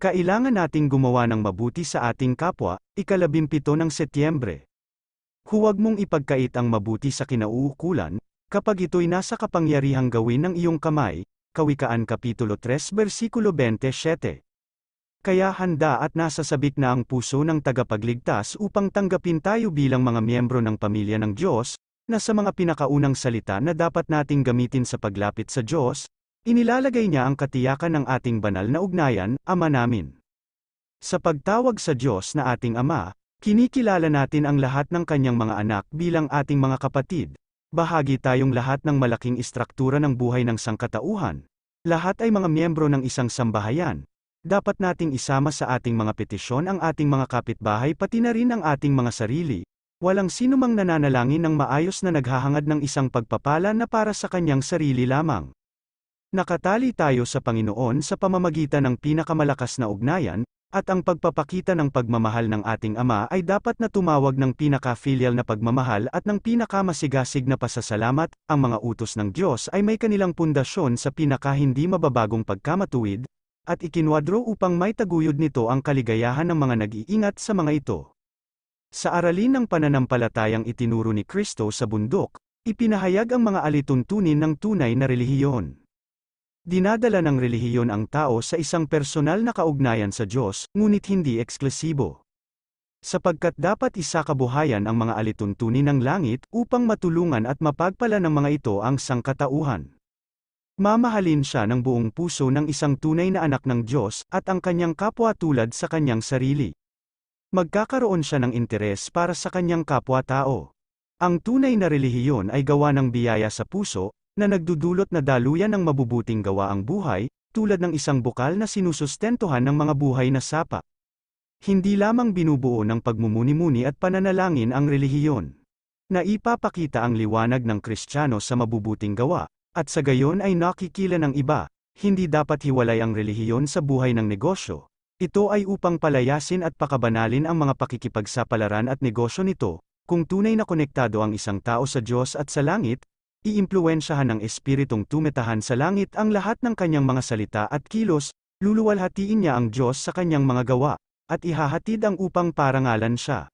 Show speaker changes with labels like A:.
A: Kailangan nating gumawa ng mabuti sa ating kapwa, ikalabimpito ng Setyembre. Huwag mong ipagkait ang mabuti sa kinauukulan, kapag ito'y nasa kapangyarihang gawin ng iyong kamay, Kawikaan Kapitulo 3 Versikulo 27. Kaya handa at nasa sabik na ang puso ng tagapagligtas upang tanggapin tayo bilang mga miyembro ng pamilya ng Diyos, na sa mga pinakaunang salita na dapat nating gamitin sa paglapit sa Diyos, inilalagay niya ang katiyakan ng ating banal na ugnayan, Ama namin. Sa pagtawag sa Diyos na ating Ama, kinikilala natin ang lahat ng kanyang mga anak bilang ating mga kapatid. Bahagi tayong lahat ng malaking istruktura ng buhay ng sangkatauhan. Lahat ay mga miyembro ng isang sambahayan. Dapat nating isama sa ating mga petisyon ang ating mga kapitbahay pati na rin ang ating mga sarili. Walang sino mang nananalangin ng maayos na naghahangad ng isang pagpapala na para sa kanyang sarili lamang. Nakatali tayo sa Panginoon sa pamamagitan ng pinakamalakas na ugnayan, at ang pagpapakita ng pagmamahal ng ating Ama ay dapat na tumawag ng pinaka-filial na pagmamahal at ng pinakamasigasig na pasasalamat, ang mga utos ng Diyos ay may kanilang pundasyon sa pinaka-hindi mababagong pagkamatuwid, at ikinwadro upang may taguyod nito ang kaligayahan ng mga nag-iingat sa mga ito. Sa aralin ng pananampalatayang itinuro ni Kristo sa bundok, ipinahayag ang mga alituntunin ng tunay na relihiyon. Dinadala ng relihiyon ang tao sa isang personal na kaugnayan sa Diyos, ngunit hindi eksklusibo. Sapagkat dapat isakabuhayan ang mga alituntunin ng langit upang matulungan at mapagpala ng mga ito ang sangkatauhan. Mamahalin siya ng buong puso ng isang tunay na anak ng Diyos at ang kanyang kapwa tulad sa kanyang sarili. Magkakaroon siya ng interes para sa kanyang kapwa-tao. Ang tunay na relihiyon ay gawa ng biyaya sa puso, na nagdudulot na daluyan ng mabubuting gawa ang buhay, tulad ng isang bukal na sinusustentuhan ng mga buhay na sapa. Hindi lamang binubuo ng pagmumuni-muni at pananalangin ang relihiyon. Naipapakita ang liwanag ng Kristiyano sa mabubuting gawa, at sa gayon ay nakikila ng iba, hindi dapat hiwalay ang relihiyon sa buhay ng negosyo. Ito ay upang palayasin at pakabanalin ang mga pakikipagsapalaran at negosyo nito, kung tunay na konektado ang isang tao sa Diyos at sa langit, iimpluwensyahan ng Espiritong tumetahan sa langit ang lahat ng kanyang mga salita at kilos, luluwalhatiin niya ang Diyos sa kanyang mga gawa, at ihahatid ang upang parangalan siya.